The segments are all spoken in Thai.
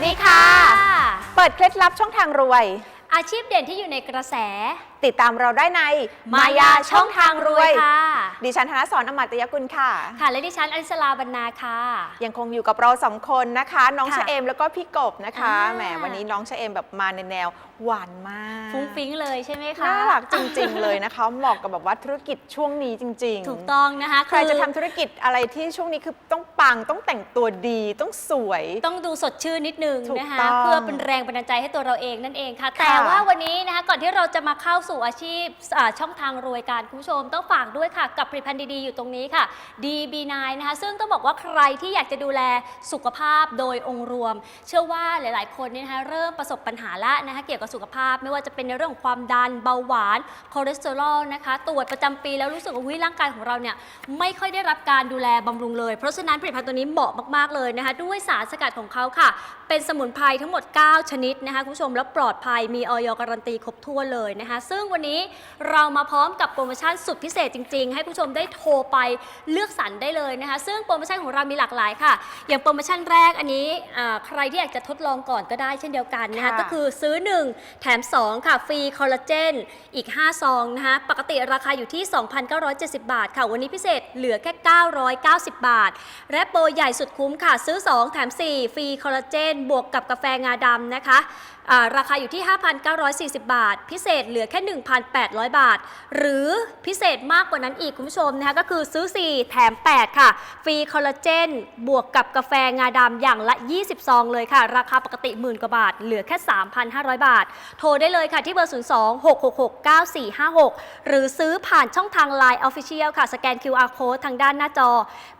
วัสดีค่ะ เปิดเคล็ดลับช่องทางรวย อาชีพเด่นที่อยู่ในกระแส ติดตามเราได้ในมายาช่องทางรวยค่ะ ดิฉันธนสอนอมตยกุลค่ะ ค่ะ และดิฉันอลิสลาบรรณาค่ะ ยังคงอยู่กับเราสองคนนะคะ น้องค่ะชะเอมแล้วก็พี่กบนะคะอ่าแหมวันนี้น้องชะเอมแบบมาในแนวหวานมากฟุ้งฟิ้งเลยใช่ไหมคะน่ารักจริง ๆ เลยนะคะเหมาะกับแบบว่าธุรกิจช่วงนี้จริง ๆ ถูกต้องนะคะใครจะอทำธุรกิจอะไรที่ช่วงนี้คือต้องปังต้องแต่งตัวดีต้องสวย ต้องดูสดชื่นนิดนึงถูกนะคะต้องเพื่อเป็นแรงบันดาลใจให้ตัวเราเองนั่นเองค่ะค่ะแต่ว่าวันนี้นะคะก่อนที่เราจะมาเข้าสู่อาชีพช่องทางรวยการคุณผู้ชมต้องฝากด้วยค่ะ กับผลิตภัณฑ์ดีๆ อยู่ตรงนี้ค่ะ DB9 นะคะ ซึ่งต้องบอกว่าใครที่อยากจะดูแลสุขภาพโดยองค์รวม เชื่อว่าหลาย ๆ คนเนี่ยนะคะเริ่มประสบปัญหาละนะคะเกี่ยวกับสุขภาพ ไม่ว่าจะเป็นในเรื่องของความดันเบาหวานคอเลสเตอรอลนะคะตรวจประจำปีแล้วรู้สึกว่าอุ๊ยร่างกายของเราเนี่ยไม่ค่อยได้รับการดูแลบำรุงเลย เพราะฉะนั้นผลิตภัณฑ์ตัวนี้เหมาะมาก ๆ เลยนะคะด้วยสารสกัดของเขาค่ะ เป็นสมุนไพรทั้งหมด 9 ชนิดนะคะคุณผู้ชมแล้วปลอดภัยมีออยการันตีครบถ้วนเลยนะคะซึ่งวันนี้เรามาพร้อมกับโปรโมชั่นสุดพิเศษจริง ๆ ให้คุณผู้ชมได้โทรไปเลือกสรรได้เลยนะคะ ซึ่งโปรโมชั่นของเรามีหลากหลายค่ะ อย่างโปรโมชั่นแรกอันนี้อ่าใครที่อยากจะทดลองก่อนก็ได้เช่นเดียวกันนะคะค่ะ ก็คือซื้อ 1 แถม 2 ค่ะ ฟรีคอลลาเจนอีก 5 ซองนะคะปกติราคาอยู่ที่ 2,970 บาทค่ะ วันนี้พิเศษเหลือแค่ 990 บาท และโปรใหญ่สุดคุ้มค่ะ ซื้อ 2 แถม 4 ฟรีคอลลาเจน บวกกับกาแฟงาดำนะคะอ่าราคาอยู่ที่ 5,940 บาท พิเศษเหลือแค่1,800 บาท หรือพิเศษมากกว่านั้นอีกคุณผู้ชมนะคะก็คือซื้อ 4 แถม 8 ค่ะ ฟรีคอลลาเจน บวกกับกาแฟงาดำอย่างละ 20 ซองเลยค่ะ ราคาปกติหมื่นกว่าบาท เหลือแค่ 3,500 บาท โทรได้เลยค่ะที่เบอร์ 02-666-9456 หรือซื้อผ่านช่องทาง Line Official ค่ะ สแกน QR Code ทางด้านหน้าจอ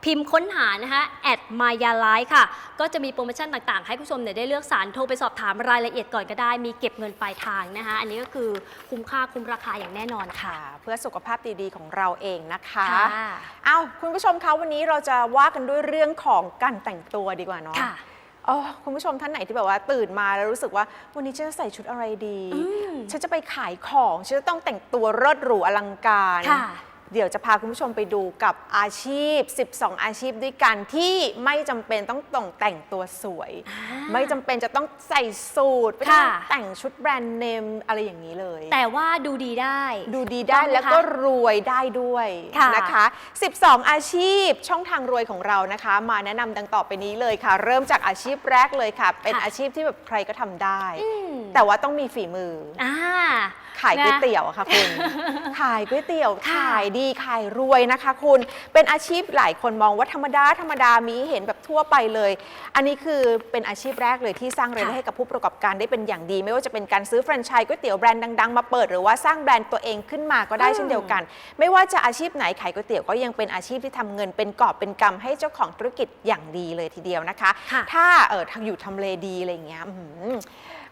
พิมพ์ค้นหานะคะแอดมายาไลค่ะ ก็จะมีโปรโมชั่นต่างๆ ให้ผู้ชมเนี่ยได้เลือกสารโทรไปสอบถามรายละเอียดก่อนก็ได้ มีเก็บเงินปลายทางนะคะ อันนี้ก็คือคุ้มค่าคุ้มราคาอย่างแน่นอนค่ะค่ะ เพื่อสุขภาพดีๆของเราเองนะคะค่ะเอาคุณผู้ชมคะวันนี้เราจะว่ากันด้วยเรื่องของการแต่งตัวดีกว่าเนาะค่ะ อ๋อคุณผู้ชมท่านไหนที่แบบว่าตื่นมาแล้วรู้สึกว่า วันนี้ฉันจะใส่ชุดอะไรดี อืม ฉันจะไปขายของ ฉันจะต้องแต่งตัวเลิศหรูอลังการ ค่ะ เดี๋ยวจะพาคุณผู้ชมไปดูกับอาชีพ 12 อาชีพด้วยกันที่ไม่จำเป็นต้องต้องแต่งตัวสวย ไม่จำเป็นจะต้องใส่สูทไม่ต้องค่ะ แต่งชุดแบรนด์เนมอะไรอย่างนี้เลย แต่ว่าดูดีได้ ดูดีได้ต้องไหมแล้วก็คะรวยได้ด้วยค่ะ นะคะ 12 อาชีพช่องทางรวยของเรานะคะ มาแนะนำดังต่อไปนี้เลยค่ะ เริ่มจากอาชีพแรกเลยค่ะ เป็นค่ะอาชีพที่แบบใครก็ทำได้ อืมแต่ว่าต้องมีฝีมือ อ่า ขายก๋วยนะเตี๋ยวอะค่ะคุณ ขายก๋วยเตี๋ยวค่ะขายดีขายรวยนะคะคุณ เป็นอาชีพหลายคนมองว่าธรรมดาธรรมดามีให้เห็นแบบทั่วไปเลย อันนี้คือเป็นอาชีพแรกเลยที่สร้างรายได้ค่ะให้กับผู้ประกอบการได้เป็นอย่างดี ไม่ว่าจะเป็นการซื้อแฟรนไชส์ก๋วยเตี๋ยวแบรนด์ดังๆ มาเปิดหรือว่าสร้างแบรนด์ตัวเองขึ้นมาก็ได้อืมเช่นเดียวกัน ไม่ว่าจะอาชีพไหนขายก๋วยเตี๋ยวก็ยังเป็นอาชีพที่ทำเงินเป็นกอบเป็นกำให้เจ้าของธุรกิจอย่างดีเลยทีเดียวนะคะค่ะถ้าเอออยู่ทำเลดีอะไรอย่างเงี้ยอื้อหือ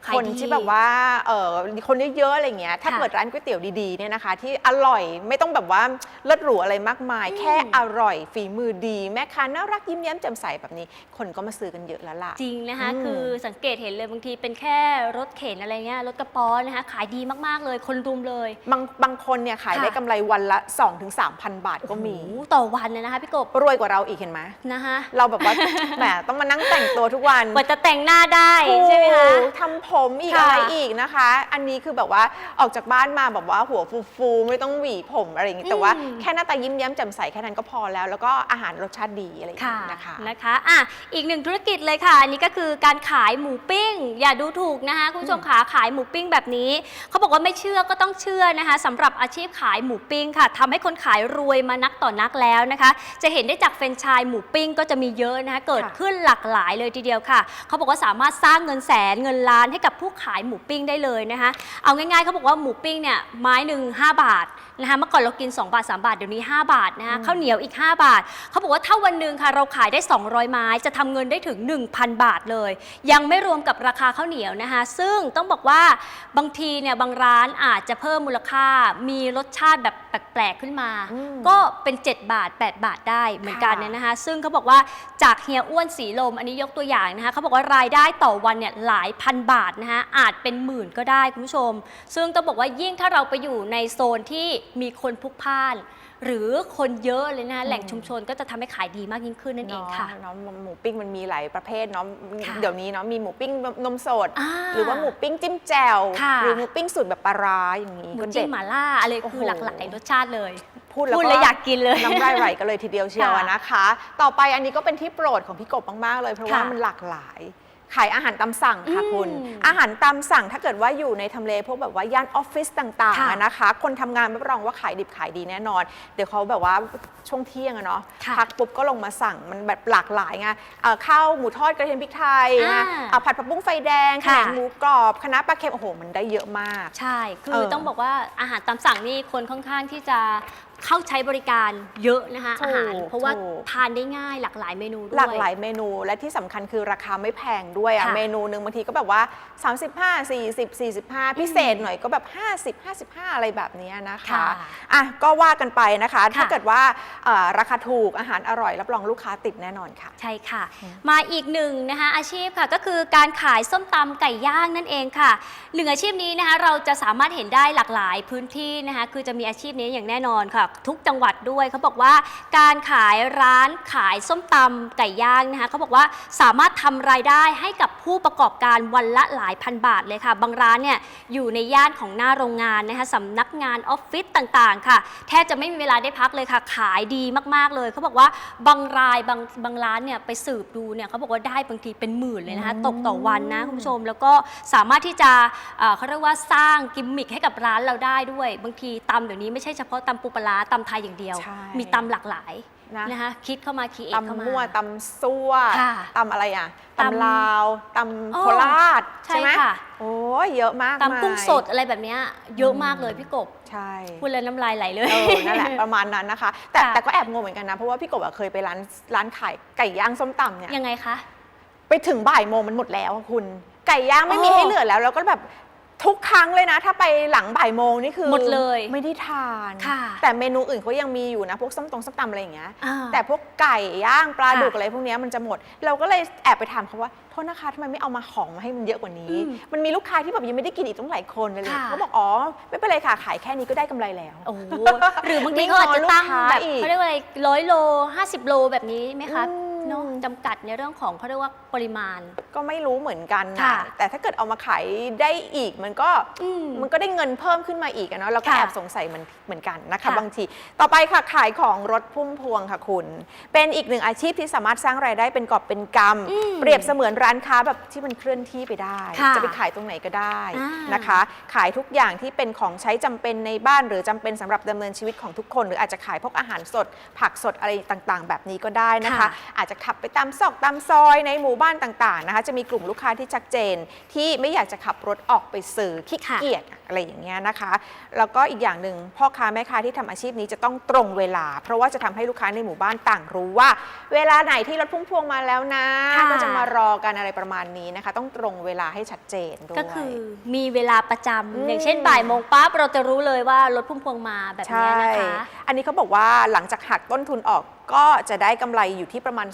ขายคนดี ที่แบบว่าเออคนเยอะๆอะไรเงี้ยถ้าค่ะเปิดร้านก๋วยเตี๋ยวดีๆเนี่ยนะคะ ที่อร่อยไม่ต้องแบบว่าเลิศหรูอะไรมากมาย แค่อร่อยฝีมือดี แม่ค้าน่ารักยิ้มแย้มแจ่มใสแบบนี้ คนก็มาซื้อกันเยอะแล้วล่ะ จริงนะคะ อืมคือสังเกตเห็นเลยบางทีเป็นแค่รถเข็นอะไรเงี้ยรถกระป๋อนะคะ ขายดีมากๆเลยคนรุมเลย บางบางคนเนี่ยขายค่ะ ได้กำไรวันละ 2-3,000 บาทก็มี โอ้โหต่อวันเลยนะคะพี่กบรวยกว่าเราอีกเห็นไหมนะคะเราแบบว่า แหมต้องมานั่งแต่งตัวทุกวันกว่าจะแต่งหน้าได้ใช่ไหมคะ ถูกทำผมอีกค่ะอะไรอีกนะคะ อันนี้คือแบบว่าออกจากบ้านมาแบบว่าหัวฟูๆไม่ต้องหวีผมอะไรอย่างงี้แต่ว่าอืม แค่หน้าตายิ้มแย้มแจ่มใสแค่นั้นก็พอแล้ว แล้วก็อาหารรสชาติดีอะไรอย่างค่ะงี้นะคะ นะคะอะอีกหนึ่งธุรกิจเลยค่ะ อันนี้ก็คือการขายหมูปิ้ง อย่าดูถูกนะคะคุณผู้ชมขาขายหมูปิ้งแบบนี้ เขาบอกว่าไม่เชื่อก็ต้องเชื่อนะคะสำหรับอาชีพขายหมูปิ้งค่ะทำให้คนขายรวยมานักต่อนักแล้วนะคะ จะเห็นได้จากแฟรนไชส์หมูปิ้งก็จะมีเยอะนะคะเกิดค่ะ ขึ้นหลากหลายเลยทีเดียวค่ะ เขาบอกว่าสามารถสร้างเงินแสนเงินล้านให้กับผู้ขายหมูปิ้งได้เลยนะคะเอาง่ายๆเขาบอกว่าหมูปิ้งเนี่ยไม้หนึ่ง5บาทนะคะเมื่อก่อนเรากิน 2 บาท 3 บาทเดี๋ยวนี้ 5 บาทนะคะข้าวเหนียวอีก 5 บาทเขาบอกว่าถ้าวันหนึ่งค่ะเราขายได้ 200 ไม้จะทำเงินได้ถึง 1,000 บาทเลย ยังไม่รวมกับราคาข้าวเหนียวนะคะซึ่งต้องบอกว่าบางทีเนี่ยบางร้านอาจจะเพิ่มมูลค่ามีรสชาติแบบแปลกๆขึ้นมาอืมก็เป็น 7 บาท 8 บาทได้เหมือนกันเนี่ยนะคะซึ่งเขาบอกว่าจากเฮียอ้วนสีลมอันนี้ยกตัวอย่างนะคะเขาบอกว่ารายได้ต่อวันเนี่ยหลายพันบาทนะคะอาจเป็นหมื่นก็ได้คุณผู้ชม ซึ่งต้องบอกว่ายิ่งถ้าเราไปอยู่ในโซนที่มีคนพลุกพล่าน หรือคนเยอะเลยนะแหล่งชุมชนก็จะทำให้ขายดีมากยิ่งขึ้นนั่นเองค่ะเนาะหมูปิ้งมันมีหลายประเภทเนาะค่ะเดี๋ยวนี้เนาะมีหมูปิ้งนมสดอ่าหรือว่าหมูปิ้งจิ้มแจ่วค่ะหรือหมูปิ้งสูตรแบบปลาร้าอย่างนี้หมูก็จิ้เด็มดหม่าล่าอะไรโอ้โหคือหลากหลายรสชาติเลยพูดแล้วพูดก็แล้วอยากกินเลยน้ำลายไหลกันเลยทีเดียวเชียวอะค่ะนะคะ ต่อไปอันนี้ก็เป็นที่โปรดของพี่กบมาก ๆ เลย เพราะว่าค่ะมันหลากหลาย ขายอาหารตามสั่งค่ะอืมคุณ อาหารตามสั่งถ้าเกิดว่าอยู่ในทำเลพวกแบบว่าย่านออฟฟิศต่างค่ะๆอะนะคะ คนทำงานรับรองว่าขายดิบขายดีแน่นอน เดี๋ยวเขาแบบว่าช่วงเที่ยงอะเนาะค่ะพักปุ๊บก็ลงมาสั่งมันแบบหลากหลายไงเอ่อข้าวหมูทอดกระเทียมพริกไทยอ่านะเอ่อผัดผักบุ้งไฟแดงแขค่ะ นงหมูกรอบคณะน้าปลาเค็มโอ้โหมันได้เยอะมาก ใช่ คืเอออต้องบอกว่าอาหารตามสั่งนี่คนค่อนข้างที่จะ เข้าใช้บริการเยอะนะคะถูกอาหาร เพราะว่าถูก ทานได้ง่ายหลากหลายเมนูด้วย หลากหลายเมนูและที่สำคัญคือราคาไม่แพงด้วยอะค่ะเมนูหนึ่งบางทีก็แบบว่า 35 40 45 พิเศษหน่อยก็แบบ 50 55 อะไรแบบเนี้ยนะคะค่ะอะก็ว่ากันไปนะคะ ถ้าค่ะ เกิดว่าเอ่อราคาถูกอาหารอร่อยรับรองลูกค้าติดแน่นอนค่ะ ใช่ค่ะมาอีกหนึ่งนะคะอาชีพค่ะก็คือการขายส้มตำไก่ย่างนั่นเองค่ะหนึ่งอาชีพนี้นะคะเราจะสามารถเห็นได้หลากหลายพื้นที่นะคะคือจะมีอาชีพนี้อย่างแน่นอนค่ะทุกจังหวัดด้วยเขาบอกว่าการขายร้านขายส้มตำไก่ย่างนะคะเขาบอกว่าสามารถทำรายได้ให้กับผู้ประกอบการวันละหลายพันบาทเลยค่ะ บางร้านเนี่ยอยู่ในย่านของหน้าโรงงานนะคะสำนักงานออฟฟิศต่างๆ ค่ะ แทบจะไม่มีเวลาได้พักเลยค่ะ ขายดีมากๆเลยเขาบอกว่าบางรายบางบางร้านเนี่ยไปสืบดูเนี่ยเขาบอกว่าได้บางทีเป็นหมื่นเลยนะคะตกต่อวันนะคุณผู้ชม แล้วก็สามารถที่จะเอ่อเขาเรียกว่าสร้างกิมมิคให้กับร้านเราได้ด้วย บางทีตำเดี๋ยวนี้ไม่ใช่เฉพาะตำปูปลาร้าตำไทยอย่างเดียว ใช่ มีตำหลากหลายนะนะคะคิดเข้ามาคีเอทเข้าตำมา มั่วตำซั่วค่ะตำอะไรอะตำตำลาวตอ๋ำอโคราชใช่ใช่ไหมค่ะ โอ้ยเยอะมากตำกุ้งมายสดอะไรแบบเนี้ยเยอะมากเลยพี่กบใช่ พูดแล้วน้ำลายไหลเลย เออ นั่นแหละ ประมาณนั้นนะคะ แต่ค่ะ แต่ก็แอบงงเหมือนกันนะ เพราะว่าพี่กบอะเคยไปร้านร้านขายไก่ย่างส้มตำเนี่ย ยังไงคะ ไปถึงบ่ายโมงมันหมดแล้วอะคุณ ไก่ย่างไม่มีอ๋อให้เหลือแล้ว แล้วก็แบบ ทุกครั้งเลยนะ ถ้าไปหลังบ่ายโมงนี่คือหมดเลยไม่ได้ทานค่ะ แต่เมนูอื่นเขายังมีอยู่นะ พวกส้มตรงส้มตำอะไรอย่างเงี้ยอ่าแต่พวกไก่ย่างปลาค่ะดุกอะไรพวกเนี้ยมันจะหมด เราก็เลยแอบไปถามเขาว่าโทษนะคะทำไมไม่เอามาของมาให้มันเยอะกว่านี้ อืมมันมีลูกค้าที่แบบยังไม่ได้กินอีกต้องหลายคนเลยค่ะ เขาบอกอ๋อไม่เป็นไรค่ะขายแค่นี้ก็ได้กำไรแล้ว โอ้โหหรือบางทีเขาอาจจะตั้งแบบเขาเรียกว่าอะไรร้อยโลห้าสิบโลแบบนี้ไหมคะ อืม เนาะจำกัดในเรื่องของเขาเรียกว่าปริมาณ ก็ไม่รู้เหมือนกันนะค่ะแต่ถ้าเกิดเอามาขายได้อีกมันก็อืมมันก็ได้เงินเพิ่มขึ้นมาอีกอะเนาะเราก็ค่ะแอบสงสัยเหมือนเหมือนกันนะคะ ค่ะ บางที ต่อไปค่ะขายของรถพุ่มพวงค่ะคุณ เป็นอีกหนึ่งอาชีพที่สามารถสร้างรายได้เป็นกอบเป็นกำ อืม เปรียบเสมือนร้านค้าแบบที่มันเคลื่อนที่ไปได้ ค่ะจะไปขายตรงไหนก็ได้อ่านนะคะ ขายทุกอย่างที่เป็นของใช้จำเป็นในบ้านหรือจำเป็นสำหรับดำเนินชีวิตของทุกคน หรืออาจจะขายพวกอาหารสด ผักสดอะไรต่างๆ แบบนี้ก็ได้นะคะ ค่ะอาจจะขับไปตามซอกตามซอยในหมู่บ้านต่างๆนะคะจะมีกลุ่มลูกค้าที่ชัดเจน ที่ไม่อยากจะขับรถออกไปสื่อขี้ค่ะเกียจอะไรอย่างเงี้ยนะคะ แล้วก็อีกอย่างหนึ่งพ่อค้าแม่ค้าที่ทำอาชีพนี้จะต้องตรงเวลา เพราะว่าจะทำให้ลูกค้าในหมู่บ้านต่างรู้ว่า เวลาไหนที่รถพุ่งพวงมาแล้วนะค่ะก็จะมารอกันอะไรประมาณนี้นะคะ ต้องตรงเวลาให้ชัดเจนด้วยก็คือมีเวลาประจำอืมอย่างเช่นบ่ายโมงปั๊บเราจะรู้เลยว่ารถพุ่มพวงมาแบบใช่นี้นะคะ อันนี้เขาบอกว่าหลังจากหักต้นทุนออก ก็จะได้กำไรอยู่ที่ประมาณ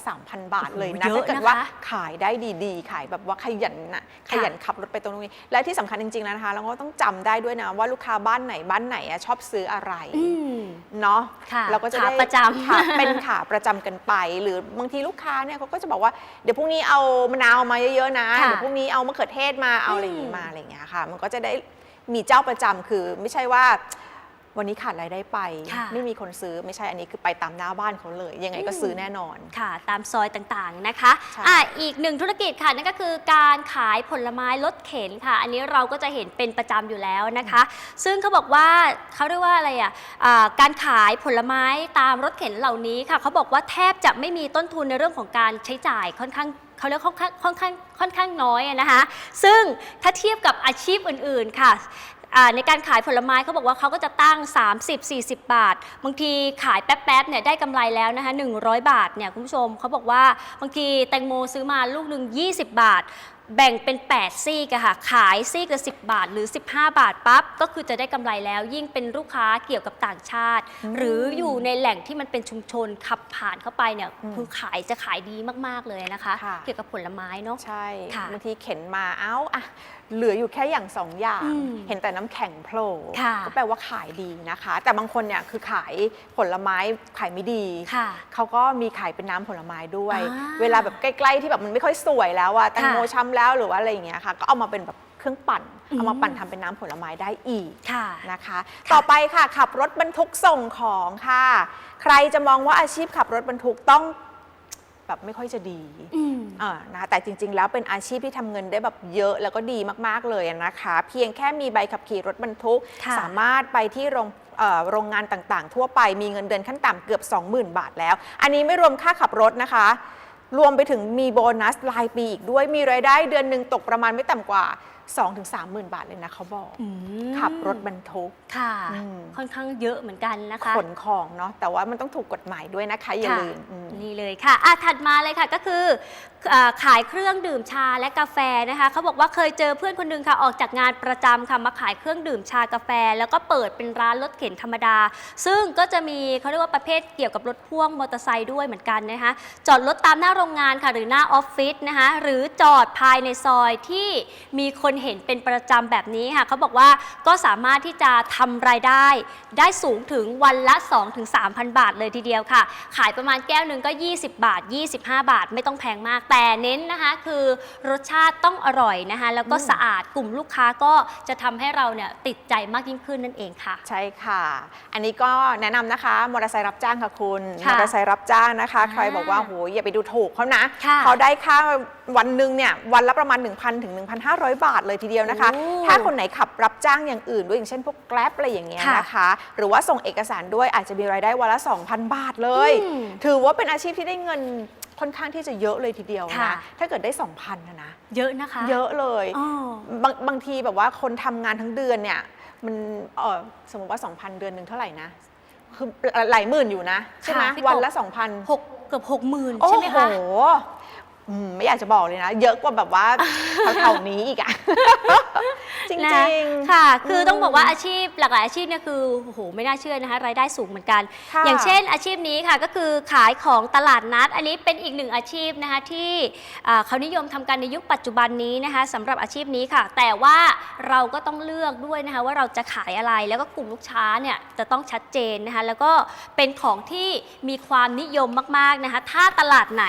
2-3,000 บาทเลยนะโอ้โหเยอะถ้าเกิดนะคะว่าขายได้ดีๆ ขายแบบว่าขยันนะขยันขับรถไปตรงนี้ และที่สำคัญจริงๆแล้วนะคะ เราก็ต้องจำได้ด้วยนะว่าลูกค้าบ้านไหนบ้านไหนอะชอบซื้ออะไร อืม เนาะค่ะเราก็จะได้ขาประจำค่ะ เป็นขาประจำกันไป หรือบางทีลูกค้าเนี่ยเขาก็จะบอกว่าเดี๋ยวพรุ่งนี้เอามะนาวมาเยอะๆนะค่ะเดี๋ยวพรุ่งนี้เอามะเขือเทศมาเอาอะไรอย่างอืงี้มมาอะไรอย่างเงี้ยค่ะ มันก็จะได้มีเจ้าประจำคือไม่ใช่ว่า วันนี้ขาดรายได้ไป ค่ะ ไม่มีคนซื้อไม่ใช่อันนี้คือไปตามหน้าบ้านเขาเลย ยังไงก็ซื้อแน่นอน ค่ะ ตามซอยต่างๆนะคะใช่ อะอีกหนึ่งธุรกิจค่ะนั่นก็คือการขายผลไม้รถเข็นค่ะ อันนี้เราก็จะเห็นเป็นประจำอยู่แล้วนะคะ ซึ่งเขาบอกว่าเขาเรียกว่าอะไรอะอ่าการขายผลไม้ตามรถเข็นเหล่านี้ค่ะเขาบอกว่าแทบจะไม่มีต้นทุนในเรื่องของการใช้จ่ายค่อนข้างเขาเรียกค่อนข้างค่อนข้างค่อนข้างน้อยอะนะคะ ซึ่งถ้าเทียบกับอาชีพอื่นๆค่ะอ่า ในการขายผลไม้เขาบอกว่าเขาก็จะตั้ง 30-40 บาท บางทีขายแป๊บๆเนี่ยได้กำไรแล้วนะคะ100 บาทเนี่ยคุณผู้ชมเขาบอกว่าบางทีแตงโมซื้อมาลูกหนึ่ง20 บาทแบ่งเป็น 8 ซีกอะค่ะ ขายซีกละ10 บาทหรือ 15 บาทปั๊บ ก็คือจะได้กำไรแล้ว ยิ่งเป็นลูกค้าเกี่ยวกับต่างชาติ หรืออยู่ในแหล่งที่มันเป็นชุมชนขับผ่านเข้าไปเนี่ยอืมคือขายจะขายดีมาก ๆ เลยนะคะค่ะเกี่ยวกับผลไม้เนาะใช่ค่ะบางทีเข็นมาเอ้าอะเหลืออยู่แค่อย่างสองอย่างอืมเห็นแต่น้ำแข็งโผล่ค่ะก็แปลว่าขายดีนะคะ แต่บางคนเนี่ยคือขายผลไม้ขายไม่ดีค่ะเขาก็มีขายเป็นน้ำผลไม้ด้วยอ่าเวลาแบบใกล้ๆที่แบบมันไม่ค่อยสวยแล้วอะแตงโมค่ะช้ำแล้วหรือว่าอะไรอย่างเงี้ยค่ะ ก็เอามาเป็นแบบเครื่องปั่นอืมเอามาปั่นทำเป็นน้ำผลไม้ได้อีกค่ะนะคะ ต่อไปค่ะขับรถบรรทุกส่งของค่ะ ใครจะมองว่าอาชีพขับรถบรรทุกต้อง แบบไม่ค่อยจะดีอืมอ่านะแต่จริง ๆ แล้วเป็นอาชีพที่ทำเงินได้แบบเยอะแล้วก็ดีมากๆเลยนะคะ เพียงแค่มีใบขับขี่รถบรรทุกค่ะสามารถไปที่โรงเอ่อโรงงานต่างๆ ทั่วไปมีเงินเดือนขั้นต่ำเกือบ 20,000 บาทแล้ว อันนี้ไม่รวมค่าขับรถนะคะ รวมไปถึงมีโบนัสรายปีอีกด้วยมีรายได้เดือนหนึ่งตกประมาณไม่ต่ำกว่า 2-30,000 บาทเลยนะเขาบอก อืมขับรถบรรทุก ค่ะ อืม ค่อนข้างเยอะเหมือนกันนะคะ ขนของเนาะแต่ว่ามันต้องถูกกฎหมายด้วยนะคะ อย่าค่ะ ลืมอืม นี่เลยค่ะอะ ถัดมาเลยค่ะก็คืออ่าขายเครื่องดื่มชาและกาแฟนะคะเขาบอกว่าเคยเจอเพื่อนคนหนึงค่ะ ออกจากงานประจำค่ะมาขายเครื่องดื่มชากาแฟ แล้วก็เปิดเป็นร้านรถเข็นธรรมดา ซึ่งก็จะมีเขาเรียกว่าประเภทเกี่ยวกับรถพ่วงมอเตอร์ไซค์ด้วยเหมือนกันนะคะ จอดรถตามหน้าโรงงานค่ะ หรือหน้าออฟฟิศนะคะ หรือจอดภายในซอยที่มีคนเห็นเป็นประจำแบบนี้ค่ะเขาบอกว่าก็สามารถที่จะทำรายได้ ได้สูงถึงวันละ 2-3,000 บาทเลยทีเดียวค่ะ ขายประมาณแก้วหนึ่งก็ 20 บาท 25 บาทไม่ต้องแพงมากแต่เน้นนะคะ คือรสชาติต้องอร่อยนะคะ แล้วก็อืมสะอาดกลุ่มลูกค้าก็จะทำให้เราเนี่ยติดใจมากยิ่งขึ้นนั่นเองค่ะ ใช่ค่ะ อันนี้ก็แนะนำนะคะมอเตอร์ไซค์รับจ้างค่ะคุณค่ะมอเตอร์ไซค์รับจ้างนะคะอ่าใครบอกว่าโหอย่าไปดูถูกเขานะค่ะ เขาได้ค่า วันหนึ่งเนี่ยวันละประมาณ 1,000ถึง1,500 บาทเลยทีเดียวนะคะโอ้ถ้าคนไหนขับรับจ้างอย่างอื่นด้วยอย่างเช่นพวกแกร็บอะไรอย่างเงี้ยค่ะนะคะ หรือว่าส่งเอกสารด้วยอาจจะมีรายได้วันละ 2,000 บาทเลยอืมถือว่าเป็นอาชีพที่ได้เงินค่อนข้างที่จะเยอะเลยทีเดียวค่ะนะถ้าเกิดได้ 2,000นะนะเยอะนะคะ เยอะเลยอ๋อบางบางทีแบบว่าคนทำงานทั้งเดือนเนี่ยมันเออสมมติว่า 2,000 เดือนหนึ่งเท่าไหร่นะคือหลายหมื่นอยู่นะ ใช่ไหมค่ะพี่กบวันละ 2,000หกเกือบหกหมื่นโอ้ใช่ไหมคะโห อืมไม่อยากจะบอกเลยนะ เยอะกว่าแบบว่าแถวๆนี้อีกอะ จริงนะจริงค่ะ คืออมต้องบอกว่าอาชีพหลากหลายอาชีพเนี่ยคือโอ้โหไม่น่าเชื่อนะคะรายได้สูงเหมือนกัน ค่ะอย่างเช่นอาชีพนี้ค่ะก็คือขายของตลาดนัด อันนี้เป็นอีกหนึ่งอาชีพนะคะที่อ่าเขานิยมทำกันในยุคปัจจุบันนี้นะคะสำหรับอาชีพนี้ค่ะ แต่ว่าเราก็ต้องเลือกด้วยนะคะว่าเราจะขายอะไรแล้วก็กลุ่มลูกค้าเนี่ยจะต้องชัดเจนนะคะแล้วก็เป็นของที่มีความนิยมมากๆนะคะถ้าตลาดไหน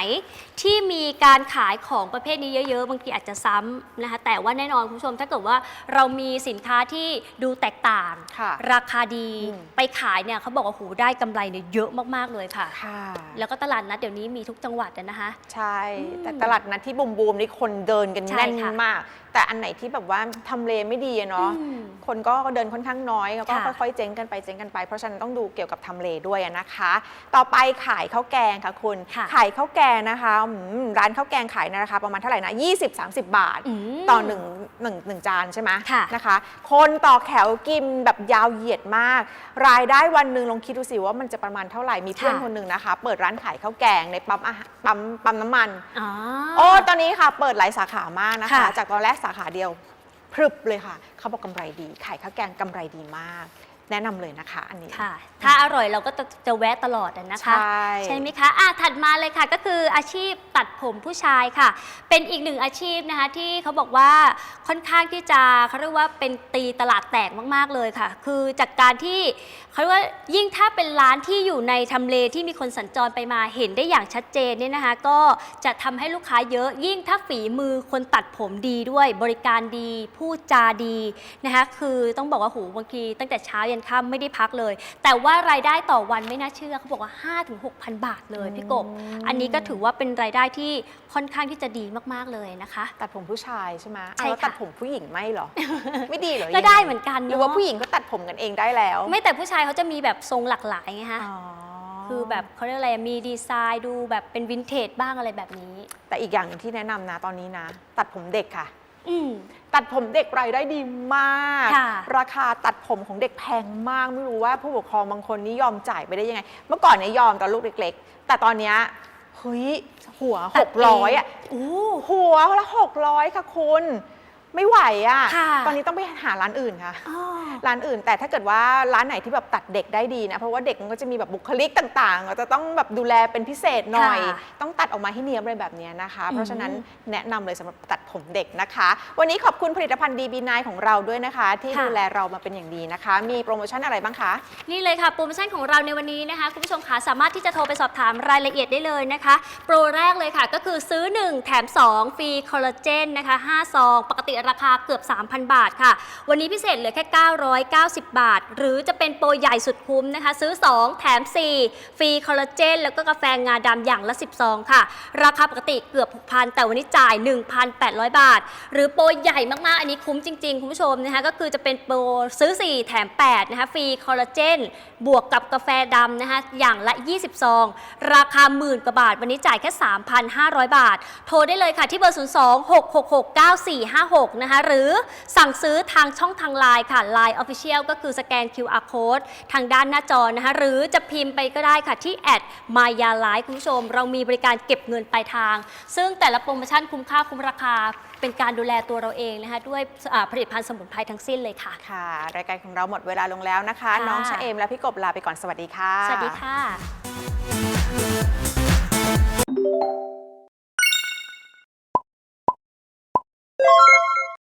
ที่มีการขายของประเภทนี้เยอะ ๆ บางทีอาจจะซ้ำนะคะแต่ว่าแน่นอนคุณผู้ชมถ้าเกิดว่าเรามีสินค้าที่ดูแตกต่าง ค่ะราคาดีอืม ไปขายเนี่ยเขาบอกว่าโหได้กำไรเนี่ยเยอะมากๆเลยค่ะ ค่ะแล้วก็ตลาดนัดเดี๋ยวนี้มีทุกจังหวัดอะนะคะ ใช่ อืมแต่ตลาดนัดที่บูมบูมๆนี่คนเดินกันใช่แน่นค่ะมาก แต่อันไหนที่แบบว่าทำเลไม่ดีอะเนาะอืมคนก็เดินค่อนข้างน้อยแล้วก็ค่ะค่อยๆเจ๊งกันไปเจ๊งกันไป เพราะฉะนั้นต้องดูเกี่ยวกับทำเลด้วยอะนะคะ ต่อไปขายข้าวแกงค่ะคุณค่ะขายข้าวแกงนะคะอืมร้านข้าวแกงขายในราคาประมาณเท่าไหร่นะ20-30 บาทมต่อหนึ่งหนึ่งหนึ่งจานใช่ไหมค่ะนะคะ คนต่อแถวกินแบบยาวเหยียดมาก รายได้วันหนึ่งลองคิดดูสิว่ามันจะประมาณเท่าไหร่มีเพื่อนค่ะคนหนึ่งนะคะ เปิดร้านขายข้าวแกงในปั๊มอาหารปั๊มปั๊มน้ำมันอ๋อโอ้ตอนนี้ค่ะ เปิดหลายสาขามากนะคะค่ะจากตอนแรกสาขาเดียวพรึบเลยค่ะ เขาบอกกำไรดี ขายข้าวแกงกำไรดีมาก แนะนำเลยนะคะอันนี้ ค่ะ ถ้าอร่อยเราก็จะจะแวะตลอดอะนะคะ ใช่ ใช่ไหมคะอะถัดมาเลยค่ะก็คืออาชีพตัดผมผู้ชายค่ะ เป็นอีกหนึ่งอาชีพนะคะที่เขาบอกว่าค่อนข้างที่จะเขาเรียกว่าเป็นตีตลาดแตกมากๆเลยค่ะ คือจากการที่เขาเรียกว่ายิ่งถ้าเป็นร้านที่อยู่ในทำเลที่มีคนสัญจรไปมาเห็นได้อย่างชัดเจนเนี่ยนะคะ ก็จะทำให้ลูกค้าเยอะ ยิ่งถ้าฝีมือคนตัดผมดีด้วย บริการดีพูดจาดีนะคะ คือต้องบอกว่าโหบางทีตั้งแต่เช้ายันค่ำไม่ได้พักเลย แต่ว่ารายได้ต่อวันไม่น่าเชื่อเขาบอกว่า 5-6,000 บาทเลยพี่กบ อันนี้ก็ถือว่าเป็นรายได้ที่ค่อนข้างที่จะดีมากๆเลยนะคะ ตัดผมผู้ชายใช่ไหมใช่อ้าวแล้วค่ะตัดผมผู้หญิงไม่เหรอ ไม่ดีเหรอก็ได้เหมือนกันหรือว่าเนะผู้หญิงก็ตัดผมกันเองได้แล้ว ไม่แต่ผู้ชายเขาจะมีแบบทรงหลากหลายไงคะอ๋อคือแบบเขาเรียกอะไรมีดีไซน์ดูแบบเป็นวินเทจบ้างอะไรแบบนี้ แต่อีกอย่างหนึ่งที่แนะนำนะตอนนี้นะ ตัดผมเด็กค่ะอืม ตัดผมเด็กรายได้ดีมาก ค่ะ ราคาตัดผมของเด็กแพงมาก ไม่รู้ว่าผู้ปกครองบางคนนี่ยอมจ่ายไปได้ยังไง เมื่อก่อนเนี่ยยอมตอนลูกเล็ก ๆ แต่ตอนเนี้ยเฮ้ยหัวหตัดกเงร้อยอะ โอ้ หัวละหกร้อยค่ะคุณ ไม่ไหวอะ ค่ะตอนนี้ต้องไปหาร้านอื่นค่ะ อ๋อ ร้านอื่น แต่ถ้าเกิดว่าร้านไหนที่แบบตัดเด็กได้ดีนะ เพราะว่าเด็กมันก็จะมีแบบบุคลิกต่างๆจะต้องแบบดูแลเป็นพิเศษหน่อย ค่ะต้องตัดออกมาให้เนียบเลยแบบเนี้ยนะคะอืมเพราะฉะนั้นแนะนำเลยสำหรับตัดผมเด็กนะคะ วันนี้ขอบคุณผลิตภัณฑ์ DB9 ของเราด้วยนะคะ ที่ดูแลเรามาเป็นอย่างดีนะคะ มีโปรโมชั่นอะไรบ้างคะ นี่เลยค่ะโปรโมชั่นของเราในวันนี้นะคะ คุณผู้ชมคะสามารถที่จะโทรไปสอบถามรายละเอียดได้เลยนะคะ โปรแรกเลยค่ะ ก็คือซื้อ 1 แถม 2 ฟรีคอลลาเจนนะคะ5ซอง ปกติราคาเกือบ 3,000 บาทค่ะ วันนี้พิเศษเหลือแค่ 990 บาท หรือจะเป็นโปรใหญ่สุดคุ้มนะคะ ซื้อ 2 แถม 4 ฟรีคอลลาเจน แล้วก็กาแฟงาดำอย่างละ10ซองค่ะ ราคาปกติเกือบ 6,000 แต่วันนี้จ่าย 1,800 บาท หรือโปรใหญ่มากๆ อันนี้คุ้มจริง ๆ คุณผู้ชมนะคะก็คือจะเป็นโปรซื้อ 4 แถม 8 นะคะ ฟรีคอลลาเจน บวกกับกาแฟดำนะคะอย่างละ 20 ซอง ราคาหมื่นกว่าบาท วันนี้จ่ายแค่ 3,500 บาท โทรได้เลยค่ะที่เบอร์6 นะคะ หรือสั่งซื้อทางช่องทางไลน์ค่ะ Line Official ก็คือสแกน QR Code ทางด้านหน้าจอนะคะ หรือจะพิมพ์ไปก็ได้ค่ะที่แอดมายาไลคุณผู้ชม เรามีบริการเก็บเงินปลายทาง ซึ่งแต่ละโปรโมชั่นคุ้มค่าคุ้มราคาเป็นการดูแลตัวเราเองนะคะ ด้วยผลิตภัณฑ์สมุนไพรทั้งสิ้นเลยค่ะ ค่ะ รายการของเราหมดเวลาลงแล้วนะคะ น้องชะเอมและพี่กบลาไปก่อนสวัสดีค่ะ สวัสดีค่ะ